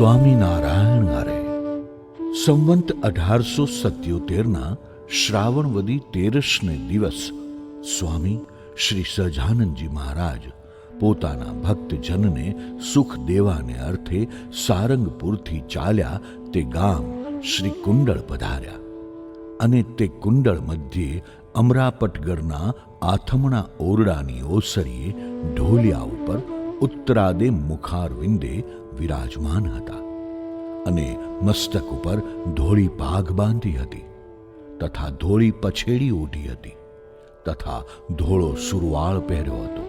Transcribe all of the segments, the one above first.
સ્વામિનારાયણ આરે સંવંત અઢારસો સત્યોતેરના શ્રાવણવદી તેરસને દિવસ સ્વામી શ્રી સહજાનંદજી મહારાજ પોતાના ભક્તજનને સુખ દેવાને અર્થે સારંગપુરથી ચાલ્યા તે ગામ શ્રી કુંડળ પધાર્યા. અને તે કુંડળ મધ્યે અમરાપટગરના આથમણા ઓરડાની ઓસરીએ ઢોલિયા ઉપર ઉત્તરાદે મુખારવિંદે વિરાજમાન હતા અને મસ્તક ઉપર ધોળી પાઘ બાંધી હતી તથા ધોળી પછેડી ઓઢી હતી તથા ધોળો સુરવાળ પહેર્યો હતો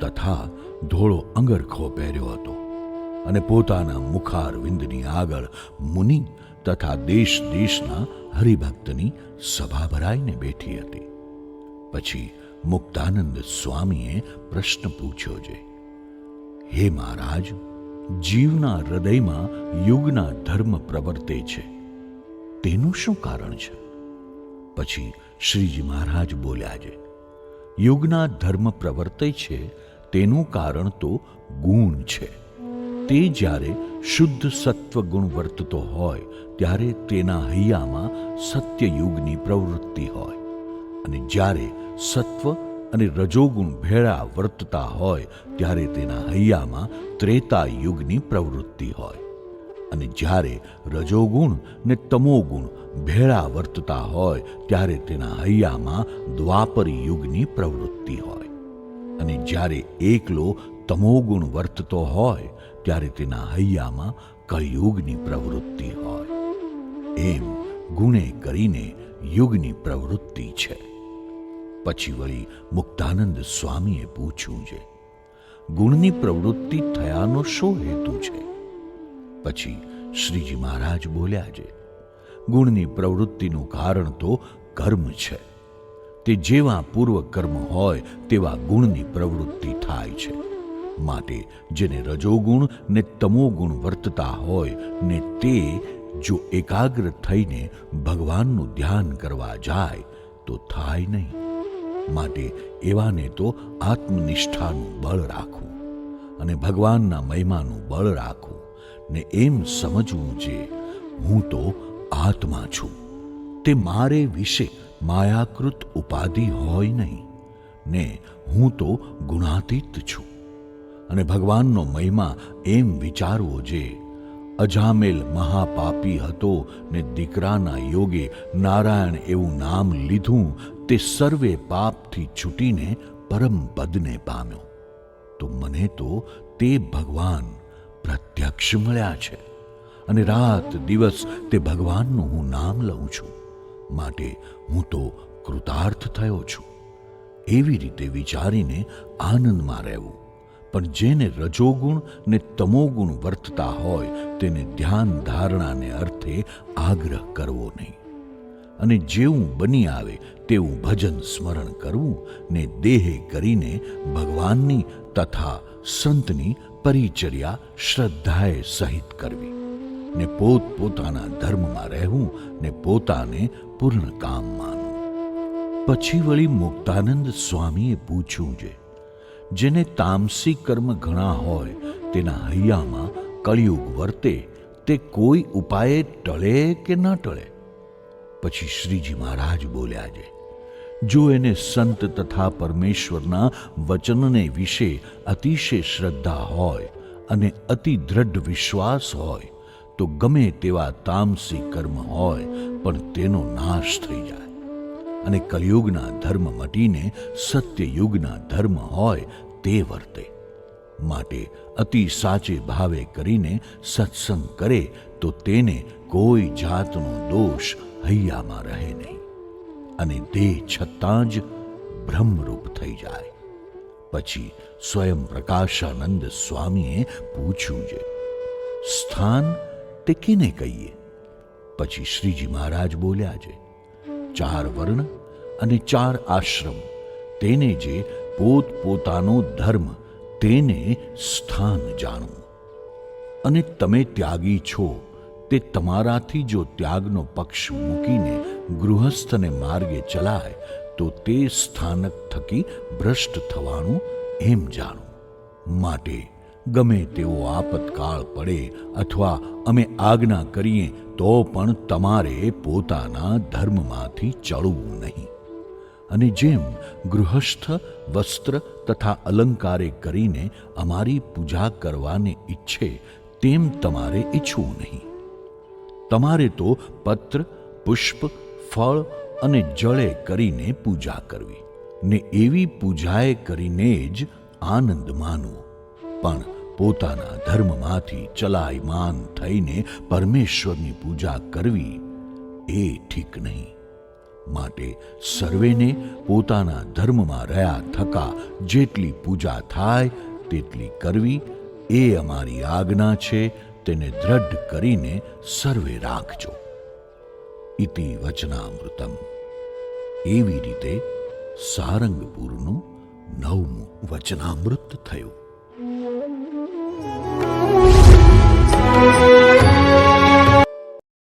તથા ધોળો અંગરખો પહેર્યો હતો અને પોતાના મુખારવિંદની આગળ મુનિ તથા દેશ દેશના હરિભક્તની સભા ભરાઈને બેઠી હતી. પછી મુક્તાનંદ સ્વામીએ પ્રશ્ન પૂછ્યો છે હે મહારાજ જીવના હૃદયમાં યુગના ધર્મ પ્રવર્તે છે. તેનું શું કારણ છે? પછી શ્રીજી મહારાજ બોલ્યા છે, યુગના ધર્મ પ્રવર્તે છે, તેનું કારણ તો ગુણ છે. તે જ્યારે શુદ્ધ સત્વ ગુણ વર્તતો હોય, ત્યારે તેના હૈયામાં સત્યયુગની પ્રવૃત્તિ હોય. અને જ્યારે સત્વ અને રજોગુણ ભેળા વર્તતા હોય ત્યારે તેના હૈયામાં ત્રેતા યુગની પ્રવૃત્તિ હોય. અને જ્યારે રજોગુણ ને તમોગુણ ભેળા વર્તતા હોય ત્યારે તેના હૈયામાં દ્વાપર યુગની પ્રવૃત્તિ હોય. અને જ્યારે એકલો તમોગુણ વર્તતો હોય ત્યારે તેના હૈયામાં કયુગની પ્રવૃત્તિ હોય. એમ ગુણે કરીને યુગની પ્રવૃત્તિ છે. પછી વળી મુક્તાનંદ સ્વામીએ પૂછ્યું છે, ગુણની પ્રવૃત્તિ થયાનો શું હેતુ છે? પછી શ્રીજી મહારાજ બોલ્યા છે, ગુણની પ્રવૃત્તિનું કારણ તો કર્મ છે. તે જેવા પૂર્વ કર્મ હોય તેવા ગુણની પ્રવૃત્તિ થાય છે. માટે જેને રજોગુણ ને તમોગુણ વર્તતા હોય ને તે જો એકાગ્ર થઈને ભગવાનનું ધ્યાન કરવા જાય તો થાય નહીં. માટે એવાને તો આત્મનિષ્ઠાનું બળ રાખવું અને ભગવાનના મહિમાનું બળ રાખવું ને એમ સમજવું છે હું તો આત્મા છું. તે મારે વિશે માયાકૃત ઉપાધિ હોય નહીં ને હું તો ગુણાતીત છું. અને ભગવાનનો મહિમા એમ વિચારવો જે અજામેલ મહાપાપી હતો ને દીકરાના યોગે નારાયણ એવું નામ લીધું તે સર્વે પાપથી છૂટીને પરમ પદને પામ્યો. તો મને તો તે ભગવાન પ્રત્યક્ષ મળ્યા છે અને રાત દિવસ તે ભગવાનનું હું નામ લઉં છું. માટે હું તો કૃતાર્થ થયો છું. એવી રીતે વિચારીને આનંદમાં રહેવું. પણ જેને રજોગુણ ને તમોગુણ વર્તતા હોય તેને ધ્યાન ધારણાને અર્થે આગ્રહ કરવો નહીં. અને જેવું બની આવે તેવું ભજન સ્મરણ કરવું ને દેહે કરીને ભગવાનની તથા સંતની પરિચર્યા શ્રદ્ધાએ સહિત કરવી. ને પોત પોતાના ધર્મમાં રહેવું ને પોતાને પૂર્ણ કામ માનવું. પછી વળી મુક્તાનંદ સ્વામીએ પૂછ્યું છે જેને તામસી કર્મ ઘણા હોય, તેના હૈયામાં કળિયુગ વર્તે, તે કોઈ ઉપાયે ટળે કે ન ટળે? પછી શ્રીજી મહારાજ બોલ્યા છે, જો એને સંત તથા પરમેશ્વરના વચનને વિશે અતિશય શ્રદ્ધા હોય અને અતિ દ્રઢ વિશ્વાસ હોય, તો ગમે તેવા તામસી કર્મ હોય, પણ તેનો નાશ થઈ જાય. અને કલયુગના ધર્મ મટીને સત્યયુગના ધર્મ હોય, તે વર્તે. માટે અતિ સાચે ભાવે કરીને સત્સંગ કરે તો તેને કોઈ જાતનો દોષ હૈયામાં રહે નહીં. અને તે છતાં જ બ્રહ્મરૂપ થઈ જાય. પછી સ્વયં પ્રકાશાનંદ સ્વામીએ પૂછ્યું છે સ્થાન તે કેને કહીએ? પછી શ્રીજી મહારાજ બોલ્યા છે ચાર વર્ણ અને ચાર આશ્રમ, તેને જે પોતપોતાનો ધર્મ તેને સ્થાન જાણવું અને તમે ત્યાગી છો, તે તમારાથી જો ત્યાગનો પક્ષ મૂકીને ગૃહસ્થને માર્ગે ચલાય, તો તે સ્થાનક થકી ભ્રષ્ટ થવાનું એમ જાણો. માટે ગમે તેવો આપતકાળ પડે અથવા અમે આજ્ઞા કરીએ, તો પણ તમારે પોતાના ધર્મમાંથી ચડવું નહીં. અને જેમ ગૃહસ્થ, વસ્ત્ર તથા અલંકારે કરીને અમારી પૂજા કરવાને ઈચ્છે, તેમ તમારે ઈચ્છવું નહીં. તમારે તો પત્ર, પુષ્પ, ફળ અને જળે કરીને પૂજા કરવી. ને એવી પૂજાએ કરીને જ આનંદ માનવો. પણ પોતાના ધર્મમાંથી ચલાયમાન થઈને પરમેશ્વરની પૂજા કરવી એ ઠીક નહીં. માટે સર્વેને પોતાના ધર્મમાં રહ્યા થકા જેટલી પૂજા થાય તેટલી કરવી એ અમારી આજ્ઞા છે, તેને દ્રઢ કરીને સર્વે રાખજો. ઇતિ વચનામૃતમ. એવી રીતે સારંગપુરનું નવમું વચનામૃત થયું.